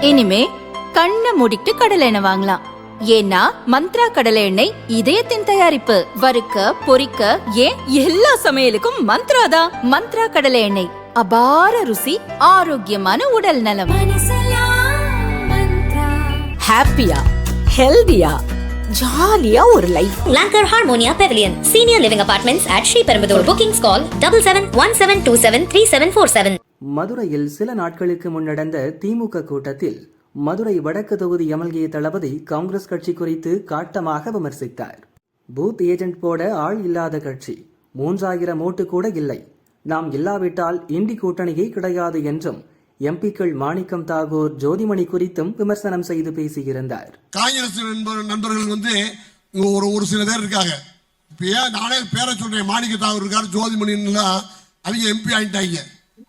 இனிமே கண்ணை மூடிட்டு கடலை எண்ணெய் வாங்கலாம். ஏன்னா மந்த்ரா கடலை எண்ணெய் இதயத்தின் தயாரிப்பு. வறுக்க பொரிக்க ஏன் எல்லா சமையலுக்கும் மந்த்ரா தான். மந்த்ரா கடலை எண்ணெய். அபார ருசி ஆரோக்கியமான உடல் நலம். ஹாப்பியா ஹெல்தியா ஜாலியா ஒரு life Harmonia Pavilion, Senior Living Apartments at Sri Perambudur. Bookings call double seven one seven two seven three seven four seven. மதுரையில் சில நாட்களுக்கு முன் நடந்த திமுக கூட்டத்தில் மதுரை வடக்கு தொகுதி எம்எல்ஏ தளபதி காங்கிரஸ் கட்சி குறித்து காட்டமாக விமர்சித்தார். பூத் ஏஜென்ட் போட ஆள் இல்லாத கட்சி. மூன்றாயிரம் ஓட்டு கூட இல்லை. நாம் இல்லாவிட்டால் இண்டி கூட்டணியே கிடையாது என்றும் எம்பிக்கள் மாணிக்கம் தாகூர் ஜோதிமணி குறித்தும் விமர்சனம் செய்து பேசியிருந்தார். காங்கிரஸ் நண்பர்கள் வந்து ஒரு ஒரு சில பேர் இருக்காங்க. இப்ப நானே பேரை சொல்றேன். மாணிக்க தாகூர் இருக்காரு ஜோதிமணின்லாம் அவங்க எம்பி ஆயிட்டாங்க.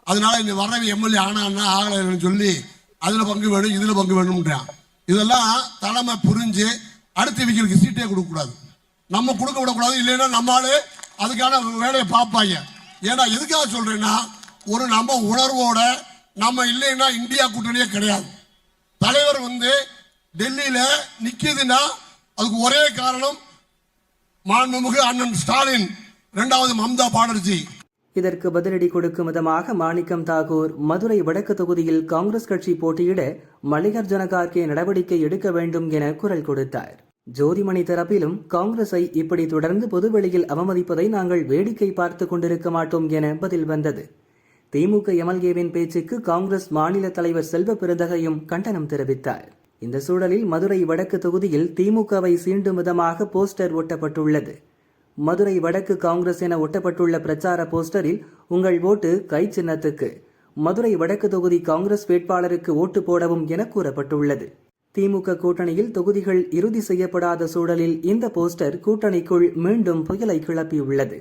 அதனால இந்த வர்றவன் எம்எல்ஏ ஆனான்னா ஆகலைன்னு சொல்லி அதுல பங்கு வேணும் இதுல பங்கு வேணும்ன்றான். இதெல்லாம் தலைமை புரிஞ்சு அடுத்த அடுத்தவங்களுக்கு சீட்டே கொடுக்க கூடாது நம்ம கொடுக்க விடக்கூடாது இல்லைன்னா நம்ம அதுக்கான வேலையை பார்ப்பாங்க. ஏன்னா எதுக்காக சொல்றேன்னா ஒரு நம்ம உணர்வோட நம்ம இல்லைன்னா இந்தியா கூட்டணியே கிடையாது. தலைவர் வந்து டெல்லியில நிக்குதுன்னா அதுக்கு ஒரே காரணம் மாண்புமிகு அண்ணன் ஸ்டாலின் இரண்டாவது மம்தா பானர்ஜி. இதற்கு பதிலடி கொடுக்கும் விதமாக மாணிக்கம் தாகூர் மதுரை வடக்கு தொகுதியில் காங்கிரஸ் கட்சி போட்டியிட மல்லிகார்ஜுன கார்கே நடவடிக்கை எடுக்க வேண்டும் என குரல் கொடுத்தார். ஜோதிமணி தரப்பிலும் காங்கிரஸை இப்படி தொடர்ந்து பொதுவெளியில் அவமதிப்பதை நாங்கள் வேடிக்கை பார்த்து கொண்டிருக்க மாட்டோம் என பதில் வந்தது. திமுக எம்எல்ஏவின் பேச்சுக்கு காங்கிரஸ் மாநில தலைவர் செல்வ பெருந்தகையும் கண்டனம் தெரிவித்தார். இந்த சூழலில் மதுரை வடக்கு தொகுதியில் திமுகவை சீண்டும் விதமாக போஸ்டர் ஒட்டப்பட்டுள்ளது. மதுரை வடக்கு காங்கிரஸ் என ஒட்டப்பட்டுள்ள பிரச்சார போஸ்டரில் உங்கள் ஓட்டு கை சின்னத்துக்கு. மதுரை வடக்கு தொகுதி காங்கிரஸ் வேட்பாளருக்கு ஓட்டு போடவும் என கூறப்பட்டுள்ளது. திமுக கூட்டணியில் தொகுதிகள் இறுதி செய்யப்படாத சூழலில் இந்த போஸ்டர் கூட்டணிக்குள் மீண்டும் புயலை கிளப்பியுள்ளது.